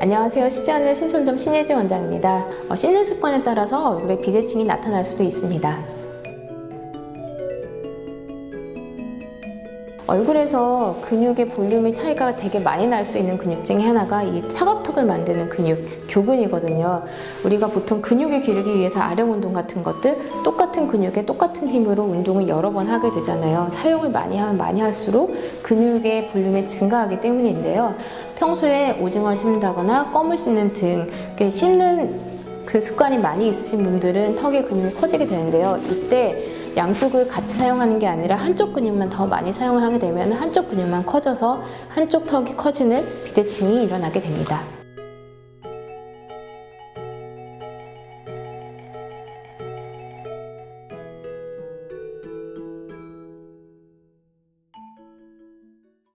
안녕하세요. 시지하는 신촌점 신예지 원장입니다. 어, 씻는 습관에 따라서 얼굴에 비대칭이 나타날 수도 있습니다. 얼굴에서 근육의 볼륨의 차이가 되게 많이 날 수 있는 근육 중에 하나가 이 사각턱을 만드는 근육, 교근이거든요. 우리가 보통 근육을 기르기 위해서 아령 운동 같은 것들 똑같은 근육에 똑같은 힘으로 운동을 여러 번 하게 되잖아요. 사용을 많이 하면 많이 할수록 근육의 볼륨이 증가하기 때문인데요. 평소에 오징어를 씹는다거나 껌을 씹는 등 씹는 그 습관이 많이 있으신 분들은 턱의 근육이 커지게 되는데요. 이때 양쪽을 같이 사용하는 게 아니라 한쪽 근육만 더 많이 사용을 하게 되면 한쪽 근육만 커져서 한쪽 턱이 커지는 비대칭이 일어나게 됩니다.